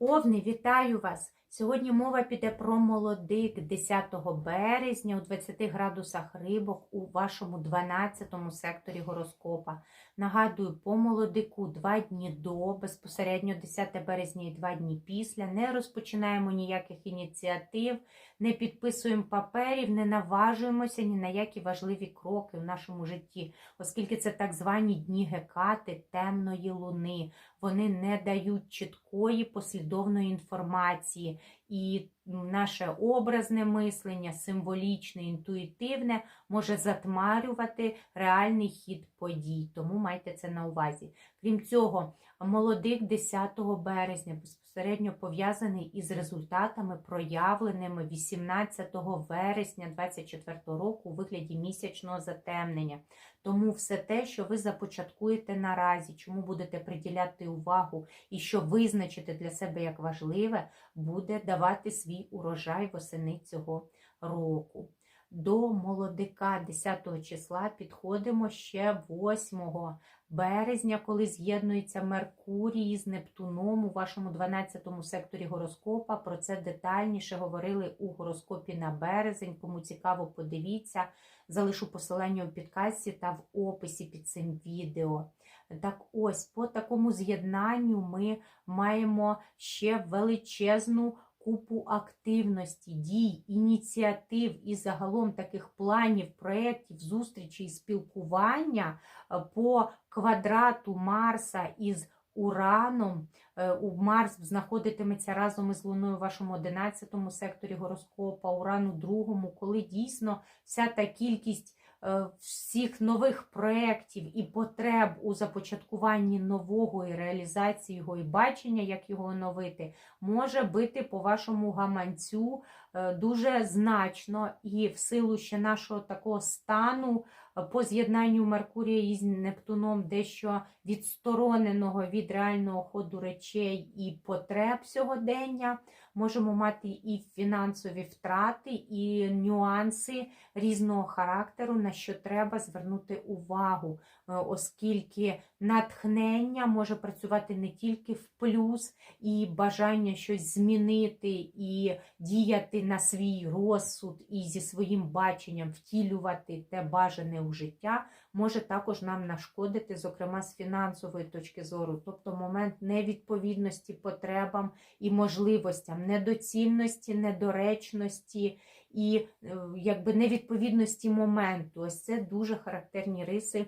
Овни, вітаю вас! Сьогодні мова піде про молодик 10 березня у 20 градусах рибок у вашому 12 секторі гороскопа. Нагадую, по молодику 2 дні до, безпосередньо 10 березня і 2 дні після. Не розпочинаємо ніяких ініціатив, не підписуємо паперів, не наважуємося ні на які важливі кроки в нашому житті, оскільки це так звані дні гекати темної луни. Вони не дають чіткої послідовної інформації, і наше образне мислення, символічне, інтуїтивне, може затмарювати реальний хід подій. Тому майте це на увазі. Крім цього, молодик 10 березня безпосередньо пов'язаний із результатами, проявленими 18 вересня 2024 року у вигляді місячного затемнення. Тому все те, що ви започаткуєте наразі, чому будете приділяти увагу і що визначите для себе як важливе, буде давати свій урожай восени цього року. До молодика 10 числа підходимо ще 8 березня, коли з'єднується Меркурій з Нептуном у вашому 12 секторі гороскопа. Про це детальніше говорили у гороскопі на березень. Кому цікаво, подивіться. Залишу посилання у підкасті та в описі під цим відео. Так ось, по такому з'єднанню ми маємо ще величезну купу активності, дій, ініціатив і загалом таких планів, проєктів, зустрічей спілкування е, по квадрату Марса із Ураном. Е, у Марс знаходитиметься разом із Луною в вашому 11 секторі гороскопа, Уран у другому, коли дійсно вся та кількість всіх нових проєктів і потреб у започаткуванні нового і реалізації його і бачення, як його оновити, може бити по вашому гаманцю е, дуже значно і в силу ще нашого такого стану по з'єднанню Меркурія із Нептуном дещо відстороненого від реального ходу речей і потреб сьогодення, можемо мати і фінансові втрати, і нюанси різного характеру, на що треба звернути увагу, е, оскільки натхнення може працювати не тільки в плюс, і бажання щось змінити і діяти на свій розсуд, і зі своїм баченням втілювати те бажане у життя, може також нам нашкодити, зокрема з фінансової точки зору, тобто момент невідповідності потребам і можливостям, недоцільності, недоречності і е, якби невідповідності моменту. Ось це дуже характерні риси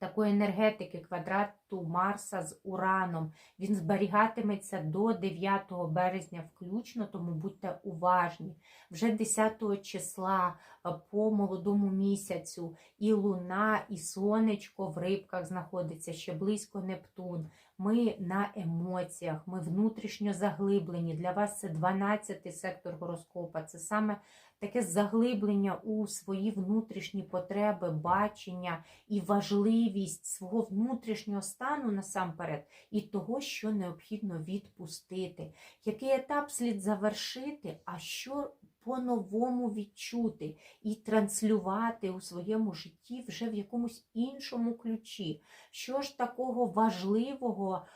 такої енергетики квадрату Марса з Ураном. Він зберігатиметься до 9 березня включно, тому будьте уважні. Вже 10 числа е, по молодому місяцю і Луна, і сонечко в рибках знаходиться ще близько Нептун. Ми на емоціях, ми внутрішньо заглиблені. Для вас це 12-й сектор гороскопа. Це саме таке заглиблення у свої внутрішні потреби, бачення і важливість свого внутрішнього стану насамперед, і того, що необхідно відпустити. Який етап слід завершити, а що по-новому відчути і транслювати у своєму житті вже в якомусь іншому ключі. Що ж такого важливого,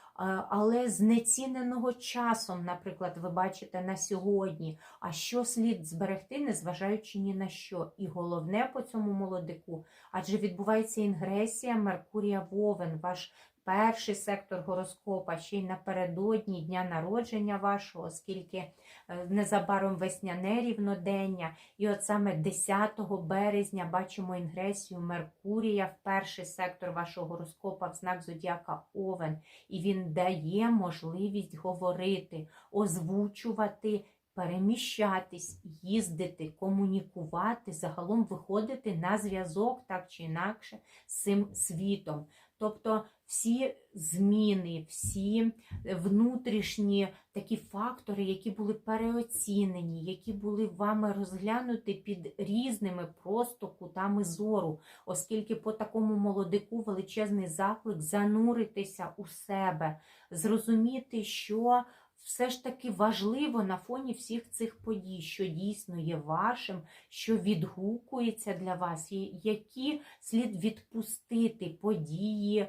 але знеціненого часом, наприклад, ви бачите на сьогодні, а що слід зберегти, незважаючи ні на що. І головне по цьому молодику, адже відбувається інгресія Меркурія Вовен, ваш перший сектор гороскопа ще й напередодні дня народження вашого, оскільки е, незабаром весняне рівнодення. І от саме 10 березня бачимо інгресію Меркурія в перший сектор вашого гороскопа в знак Зодіака Овен. І він дає можливість говорити, озвучувати. Переміщатись, їздити, комунікувати, загалом виходити на зв'язок так чи інакше з цим світом. Тобто всі зміни, всі внутрішні такі фактори, які були переоцінені, які були вами розглянуті під різними просто кутами зору, оскільки по такому молодику величезний заклик зануритися у себе, зрозуміти, що все ж таки важливо на фоні всіх цих подій, що дійсно є вашим, що відгукується для вас, які слід відпустити події,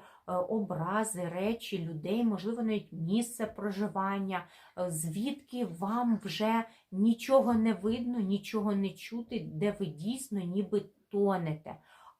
образи, речі, людей, можливо, навіть місце проживання, е, звідки вам вже нічого не видно, нічого не чути, де ви дійсно ніби тонете.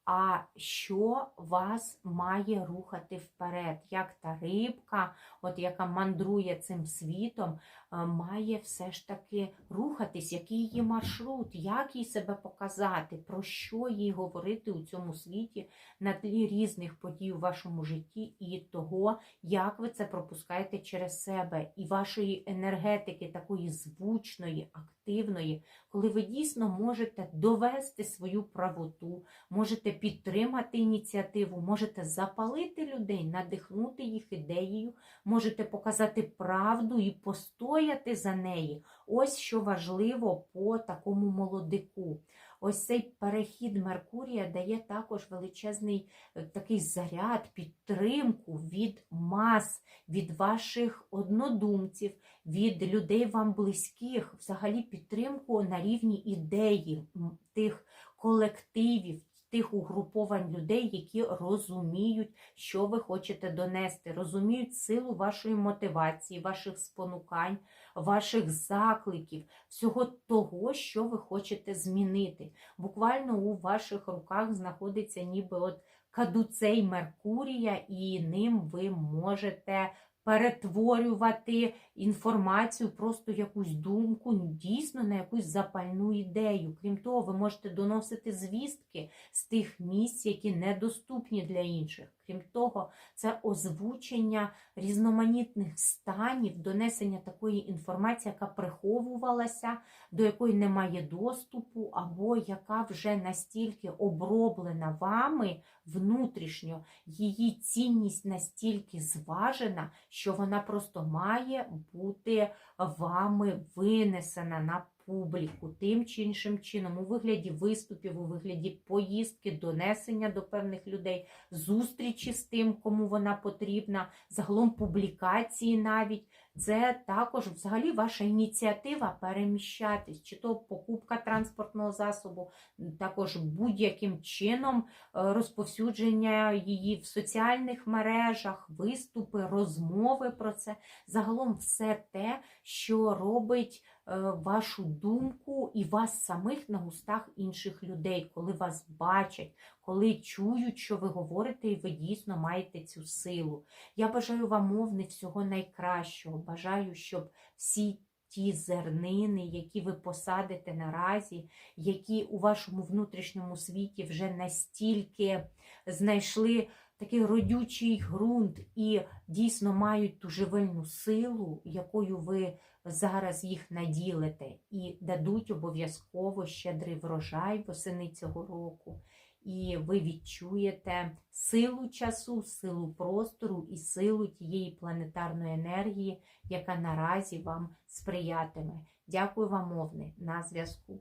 А що вас має рухати вперед? Як та рибка, от яка мандрує цим світом, е, має все ж таки рухатись, який її маршрут, як їй себе показати, про що їй говорити у цьому світі на тлі різних подій у вашому житті і того, як ви це пропускаєте через себе, і вашої енергетики, такої звучної, активної, коли ви дійсно можете довести свою правоту, можете підтримати ініціативу, можете запалити людей, надихнути їх ідеєю, можете показати правду і постояти за неї. Ось що важливо по такому молодику. Ось цей перехід Меркурія дає також величезний е, такий заряд, підтримку від мас, від ваших однодумців, від людей вам близьких, взагалі підтримку на рівні ідеї тих колективів. Тих угруповань людей, які розуміють, що ви хочете донести, розуміють силу вашої мотивації, ваших спонукань, ваших закликів, всього того, що ви хочете змінити. Буквально у ваших руках знаходиться ніби от кадуцей Меркурія, і ним ви можете перетворювати інформацію, просто якусь думку, дійсно на якусь запальну ідею. Крім того, ви можете доносити звістки з тих місць, які недоступні для інших. Крім того, це озвучення різноманітних станів, донесення такої інформації, яка приховувалася, до якої немає доступу, або яка вже настільки оброблена вами внутрішньо, її цінність настільки зважена, що вона просто має бути вами винесена на публіку тим чи іншим чином, у вигляді виступів, у вигляді поїздки, донесення до певних людей, зустрічі з тим, кому вона потрібна, загалом публікації навіть. Це також взагалі ваша ініціатива переміщатись, чи то покупка транспортного засобу, також будь-яким чином е, розповсюдження її в соціальних мережах, виступи, розмови про це. Загалом все те, що робить вашу думку і вас самих на устах інших людей, коли вас бачать, коли чують, що ви говорите, і ви дійсно маєте цю силу. Я бажаю вам мовни всього найкращого. Бажаю, щоб всі ті зернини, які ви посадите наразі, які у вашому внутрішньому світі вже настільки знайшли такий родючий ґрунт і дійсно мають ту живильну силу, якою ви зараз їх наділите, і дадуть обов'язково щедрий врожай восени цього року. І ви відчуєте силу часу, силу простору і силу тієї планетарної енергії, яка наразі вам сприятиме. Дякую вам, мовне, на зв'язку.